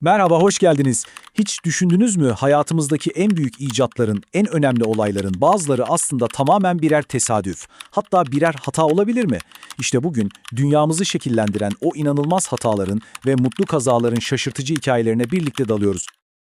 Merhaba, hoş geldiniz. Hiç düşündünüz mü hayatımızdaki en büyük icatların, en önemli olayların bazıları aslında tamamen birer tesadüf, hatta birer hata olabilir mi? İşte bugün dünyamızı şekillendiren o inanılmaz hataların ve mutlu kazaların şaşırtıcı hikayelerine birlikte dalıyoruz.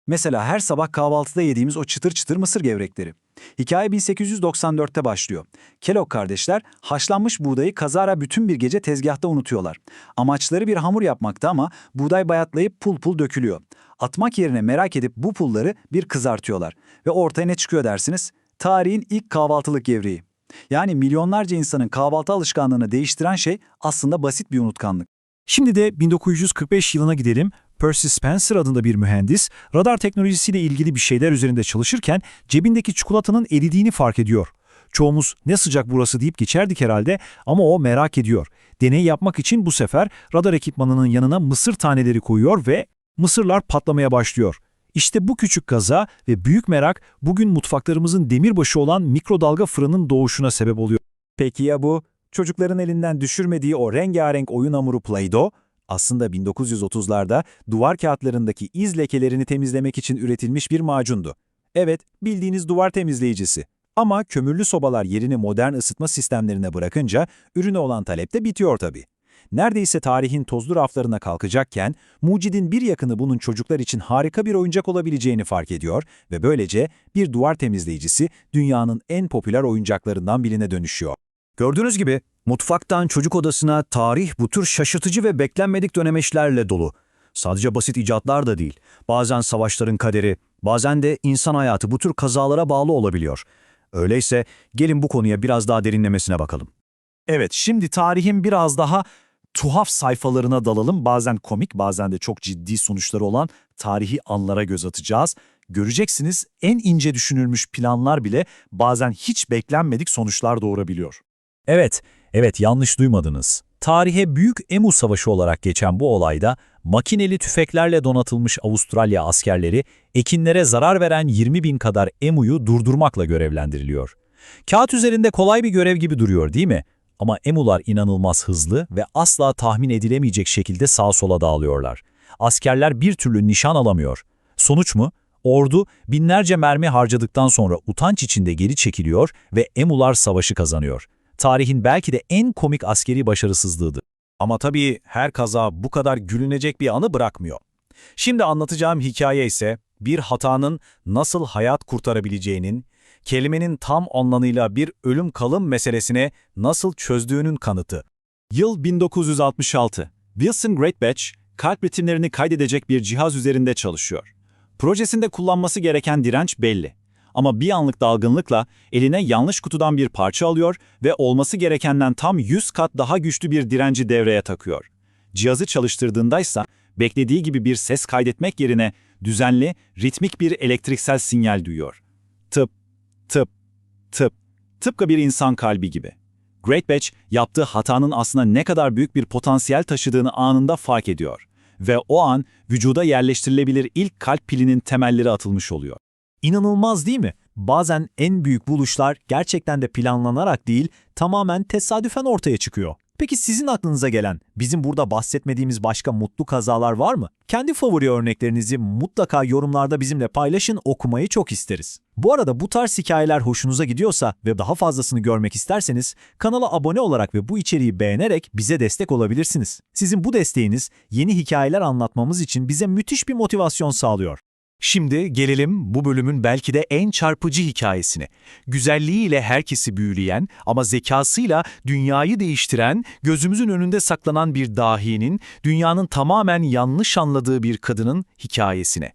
Mesela her sabah kahvaltıda yediğimiz o çıtır çıtır mısır gevrekleri. Hikaye 1894'te başlıyor. Kellogg kardeşler haşlanmış buğdayı kazara bütün bir gece tezgahta unutuyorlar. Amaçları bir hamur yapmakta ama buğday bayatlayıp pul pul dökülüyor. Atmak yerine merak edip bu pulları bir kızartıyorlar. Ve ortaya ne çıkıyor dersiniz? Tarihin ilk kahvaltılık gevreği. Yani milyonlarca insanın kahvaltı alışkanlığını değiştiren şey aslında basit bir unutkanlık. Şimdi de 1945 yılına gidelim. Percy Spencer adında bir mühendis, radar teknolojisiyle ilgili bir şeyler üzerinde çalışırken cebindeki çikolatanın eridiğini fark ediyor. Çoğumuz ne sıcak burası deyip geçerdik herhalde ama o merak ediyor. Deney yapmak için bu sefer radar ekipmanının yanına mısır taneleri koyuyor ve mısırlar patlamaya başlıyor. İşte bu küçük kaza ve büyük merak bugün mutfaklarımızın demirbaşı olan mikrodalga fırının doğuşuna sebep oluyor. Peki ya bu? Çocukların elinden düşürmediği o rengarenk oyun hamuru Play-Doh, aslında 1930'larda duvar kağıtlarındaki iz lekelerini temizlemek için üretilmiş bir macundu. Evet, bildiğiniz duvar temizleyicisi. Ama kömürlü sobalar yerini modern ısıtma sistemlerine bırakınca ürüne olan talep de bitiyor tabii. Neredeyse tarihin tozlu raflarına kalkacakken, mucidin bir yakını bunun çocuklar için harika bir oyuncak olabileceğini fark ediyor ve böylece bir duvar temizleyicisi dünyanın en popüler oyuncaklarından birine dönüşüyor. Gördüğünüz gibi mutfaktan çocuk odasına tarih bu tür şaşırtıcı ve beklenmedik dönemeçlerle dolu. Sadece basit icatlar da değil. Bazen savaşların kaderi, bazen de insan hayatı bu tür kazalara bağlı olabiliyor. Öyleyse gelin bu konuya biraz daha derinlemesine bakalım. Evet, şimdi tarihin biraz daha tuhaf sayfalarına dalalım. Bazen komik, bazen de çok ciddi sonuçları olan tarihi anlara göz atacağız. Göreceksiniz en ince düşünülmüş planlar bile bazen hiç beklenmedik sonuçlar doğurabiliyor. Evet, evet yanlış duymadınız. Tarihe Büyük Emu Savaşı olarak geçen bu olayda makineli tüfeklerle donatılmış Avustralya askerleri ekinlere zarar veren 20 bin kadar emuyu durdurmakla görevlendiriliyor. Kağıt üzerinde kolay bir görev gibi duruyor değil mi? Ama emular inanılmaz hızlı ve asla tahmin edilemeyecek şekilde sağa sola dağılıyorlar. Askerler bir türlü nişan alamıyor. Sonuç mu? Ordu binlerce mermi harcadıktan sonra utanç içinde geri çekiliyor ve emular savaşı kazanıyor. Tarihin belki de en komik askeri başarısızlığıydı. Ama tabii her kaza bu kadar gülünecek bir anı bırakmıyor. Şimdi anlatacağım hikaye ise bir hatanın nasıl hayat kurtarabileceğinin, kelimenin tam anlamıyla bir ölüm kalım meselesine nasıl çözdüğünün kanıtı. Yıl 1966. Wilson Greatbatch, kalp ritimlerini kaydedecek bir cihaz üzerinde çalışıyor. Projesinde kullanması gereken direnç belli. Ama bir anlık dalgınlıkla eline yanlış kutudan bir parça alıyor ve olması gerekenden tam 100 kat daha güçlü bir direnci devreye takıyor. Cihazı çalıştırdığındaysa beklediği gibi bir ses kaydetmek yerine düzenli, ritmik bir elektriksel sinyal duyuyor. Tıp, tıp, tıp, tıpkı bir insan kalbi gibi. Greatbatch yaptığı hatanın aslında ne kadar büyük bir potansiyel taşıdığını anında fark ediyor. Ve o an vücuda yerleştirilebilir ilk kalp pilinin temelleri atılmış oluyor. İnanılmaz değil mi? Bazen en büyük buluşlar gerçekten de planlanarak değil, tamamen tesadüfen ortaya çıkıyor. Peki sizin aklınıza gelen, bizim burada bahsetmediğimiz başka mutlu kazalar var mı? Kendi favori örneklerinizi mutlaka yorumlarda bizimle paylaşın, okumayı çok isteriz. Bu arada bu tarz hikayeler hoşunuza gidiyorsa ve daha fazlasını görmek isterseniz kanala abone olarak ve bu içeriği beğenerek bize destek olabilirsiniz. Sizin bu desteğiniz yeni hikayeler anlatmamız için bize müthiş bir motivasyon sağlıyor. Şimdi gelelim bu bölümün belki de en çarpıcı hikayesine. Güzelliğiyle herkesi büyüleyen ama zekasıyla dünyayı değiştiren, gözümüzün önünde saklanan bir dahinin, dünyanın tamamen yanlış anladığı bir kadının hikayesine.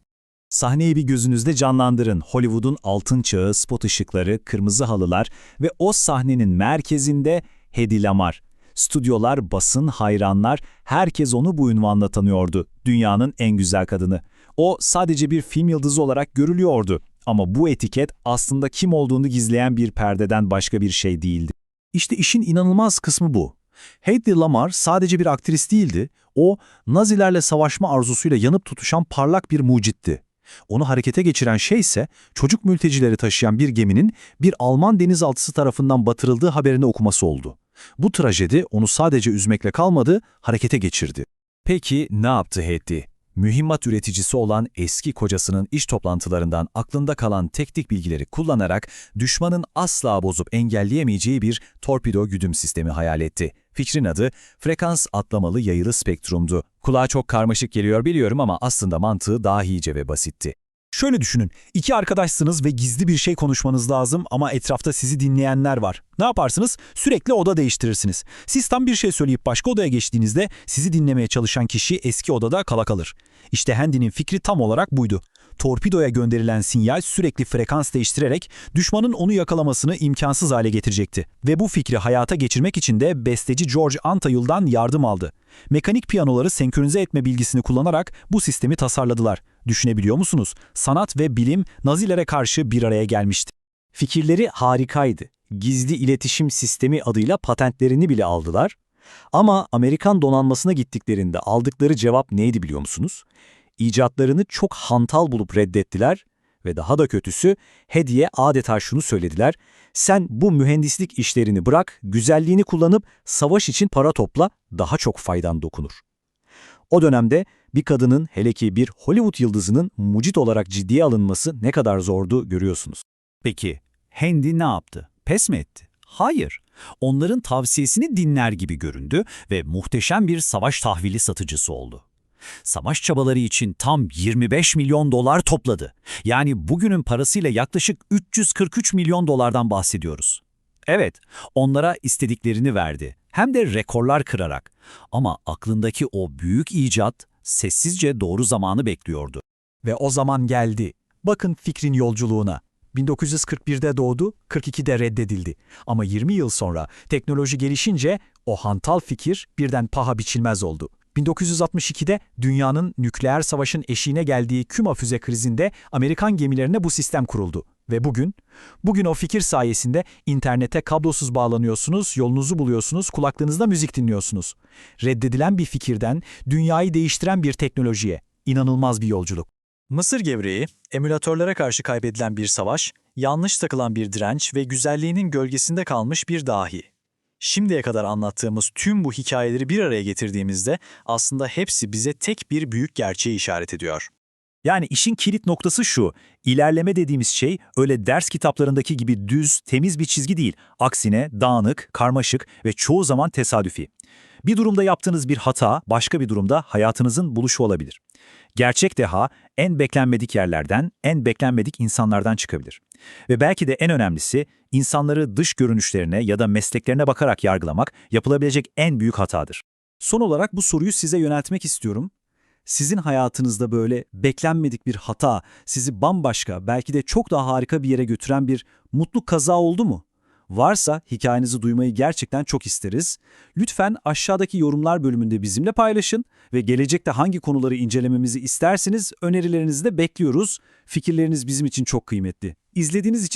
Sahneyi bir gözünüzde canlandırın. Hollywood'un altın çağı, spot ışıkları, kırmızı halılar ve o sahnenin merkezinde Hedy Lamar. Stüdyolar, basın, hayranlar, herkes onu bu ünvanla tanıyordu. Dünyanın en güzel kadını. O sadece bir film yıldızı olarak görülüyordu. Ama bu etiket aslında kim olduğunu gizleyen bir perdeden başka bir şey değildi. İşte işin inanılmaz kısmı bu. Hedy Lamar sadece bir aktris değildi, o Nazilerle savaşma arzusuyla yanıp tutuşan parlak bir mucitti. Onu harekete geçiren şey ise çocuk mültecileri taşıyan bir geminin bir Alman denizaltısı tarafından batırıldığı haberini okuması oldu. Bu trajedi onu sadece üzmekle kalmadı, harekete geçirdi. Peki ne yaptı Hedy? Mühimmat üreticisi olan eski kocasının iş toplantılarından aklında kalan teknik bilgileri kullanarak düşmanın asla bozup engelleyemeyeceği bir torpido güdüm sistemi hayal etti. Fikrin adı frekans atlamalı yayılı spektrumdu. Kulağa çok karmaşık geliyor biliyorum ama aslında mantığı dahice ve basitti. Şöyle düşünün, iki arkadaşsınız ve gizli bir şey konuşmanız lazım ama etrafta sizi dinleyenler var. Ne yaparsınız? Sürekli oda değiştirirsiniz. Siz tam bir şey söyleyip başka odaya geçtiğinizde sizi dinlemeye çalışan kişi eski odada kala kalır. İşte Handy'nin fikri tam olarak buydu. Torpidoya gönderilen sinyal sürekli frekans değiştirerek düşmanın onu yakalamasını imkansız hale getirecekti. Ve bu fikri hayata geçirmek için de besteci George Antayul'dan yardım aldı. Mekanik piyanoları senkronize etme bilgisini kullanarak bu sistemi tasarladılar. Düşünebiliyor musunuz? Sanat ve bilim Nazilere karşı bir araya gelmişti. Fikirleri harikaydı. Gizli iletişim sistemi adıyla patentlerini bile aldılar. Ama Amerikan donanmasına gittiklerinde aldıkları cevap neydi biliyor musunuz? İcatlarını çok hantal bulup reddettiler ve daha da kötüsü Hediye adeta şunu söylediler. Sen bu mühendislik işlerini bırak, güzelliğini kullanıp savaş için para topla, daha çok faydan dokunur. O dönemde bir kadının hele ki bir Hollywood yıldızının mucit olarak ciddiye alınması ne kadar zordu görüyorsunuz. Peki, Handy ne yaptı? Pes mi etti? Hayır. Onların tavsiyesini dinler gibi göründü ve muhteşem bir savaş tahvili satıcısı oldu. Savaş çabaları için tam 25 milyon dolar topladı. Yani bugünün parasıyla yaklaşık 343 milyon dolardan bahsediyoruz. Evet, onlara istediklerini verdi. Hem de rekorlar kırarak. Ama aklındaki o büyük icat sessizce doğru zamanı bekliyordu. Ve o zaman geldi. Bakın fikrin yolculuğuna. 1941'de doğdu, 42'de reddedildi. Ama 20 yıl sonra teknoloji gelişince o hantal fikir birden paha biçilmez oldu. 1962'de dünyanın nükleer savaşın eşiğine geldiği Küba füze krizinde Amerikan gemilerine bu sistem kuruldu. Ve bugün, bugün o fikir sayesinde internete kablosuz bağlanıyorsunuz, yolunuzu buluyorsunuz, kulaklarınızda müzik dinliyorsunuz. Reddedilen bir fikirden dünyayı değiştiren bir teknolojiye. İnanılmaz bir yolculuk. Mısır gevreği, emülatörlere karşı kaybedilen bir savaş, yanlış takılan bir direnç ve güzelliğinin gölgesinde kalmış bir dahi. Şimdiye kadar anlattığımız tüm bu hikayeleri bir araya getirdiğimizde aslında hepsi bize tek bir büyük gerçeği işaret ediyor. Yani işin kilit noktası şu, ilerleme dediğimiz şey öyle ders kitaplarındaki gibi düz, temiz bir çizgi değil. Aksine dağınık, karmaşık ve çoğu zaman tesadüfi. Bir durumda yaptığınız bir hata, başka bir durumda hayatınızın buluşu olabilir. Gerçek deha en beklenmedik yerlerden, en beklenmedik insanlardan çıkabilir. Ve belki de en önemlisi, insanları dış görünüşlerine ya da mesleklerine bakarak yargılamak yapılabilecek en büyük hatadır. Son olarak bu soruyu size yöneltmek istiyorum. Sizin hayatınızda böyle beklenmedik bir hata, sizi bambaşka, belki de çok daha harika bir yere götüren bir mutlu kaza oldu mu? Varsa hikayenizi duymayı gerçekten çok isteriz. Lütfen aşağıdaki yorumlar bölümünde bizimle paylaşın ve gelecekte hangi konuları incelememizi isterseniz önerilerinizi de bekliyoruz. Fikirleriniz bizim için çok kıymetli. İzlediğiniz için